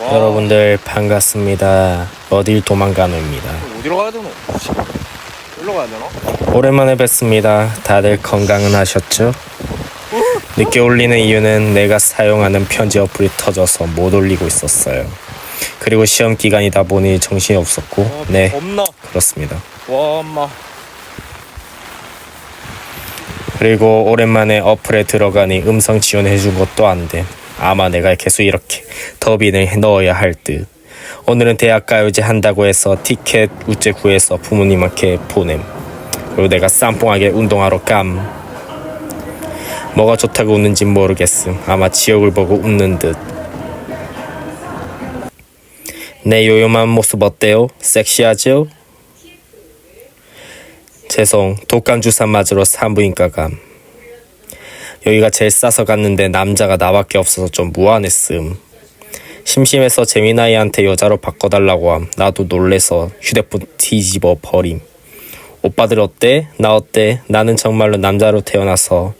와, 여러분들 반갑습니다. 어딜 도망가노입니다. 어디로 가야 되노? 여기로 가야 되나? 오랜만에 뵙습니다. 다들 건강은 하셨죠? 늦게 올리는 이유는 내가 사용하는 편지 어플이 터져서 못 올리고 있었어요. 그리고 시험 기간이다 보니 정신이 없었고, 네, 겁나. 그렇습니다. 와, 엄마. 그리고 오랜만에 어플에 들어가니 음성 지원해준 것도 안 돼. 아마 내가 계속 이렇게 더빙을 넣어야 할 듯. 오늘은 대학가요제 한다고 해서 티켓 우째 구해서 부모님한테 보냄. 그리고 내가 쌈뽕하게 운동하러 감. 뭐가 좋다고 웃는진 모르겠음. 아마 지옥을 보고 웃는 듯. 내 요요한 모습 어때요? 섹시하죠? 죄송, 독감 주사 맞으러 산부인과 감. 여기가 제일 싸서 갔는데 남자가 나밖에 없어서 좀 무안했음. 심심해서 재민아이한테 여자로 바꿔달라고 함. 나도 놀래서 휴대폰 뒤집어 버림. 오빠들 어때? 나 어때? 나는 정말로 남자로 태어나서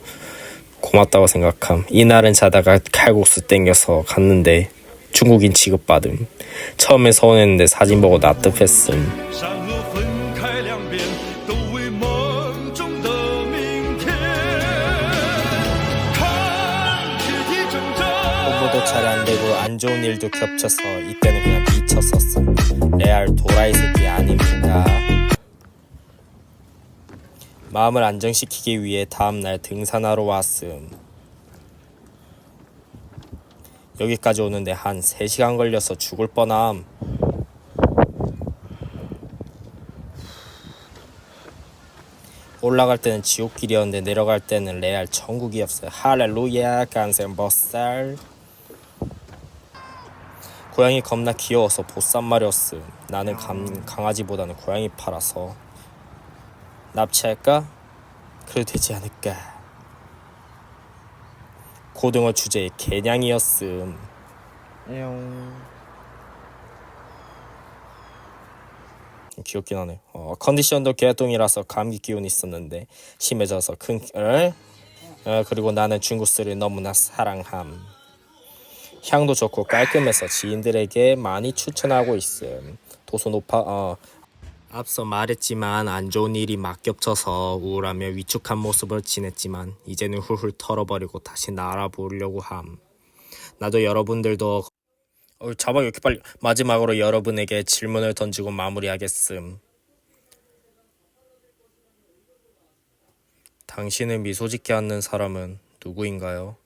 고맙다고 생각함. 이날은 자다가 칼국수 땡겨서 갔는데 중국인 취급받음. 처음엔 서운했는데 사진 보고 나뜻했음. 안 좋은 일도 겹쳐서 이때는 그냥 미쳤었음. 레알 도라이 새끼 아닙니까? 마음을 안정시키기 위해 다음날 등산하러 왔음. 여기까지 오는데 한 3시간 걸려서 죽을 뻔함. 올라갈 때는 지옥길이었는데 내려갈 때는 레알 천국이었어요. 할렐루야 간센버살. 고양이 겁나 귀여워서 보쌈말이었음. 나는 감, 강아지보다는 고양이 팔아서 납치할까? 그래도 되지 않을까? 고등어 주제에 개냥이었음. 귀엽긴 하네. 어, 컨디션도 개똥이라서 감기 기운이 있었는데 심해져서 큰 에? 어, 그리고 나는 중국스를 너무나 사랑함. 향도 좋고 깔끔해서 지인들에게 많이 추천하고 있음. 도수 높아 어 앞서 말했지만 안 좋은 일이 막 겹쳐서 우울하며 위축한 모습을 지냈지만 이제는 훌훌 털어버리고 다시 날아보려고 함. 나도 여러분들도 어, 자막 이렇게 빨리 마지막으로 여러분에게 질문을 던지고 마무리하겠음. 당신을 미소 짓게 하는 사람은 누구인가요?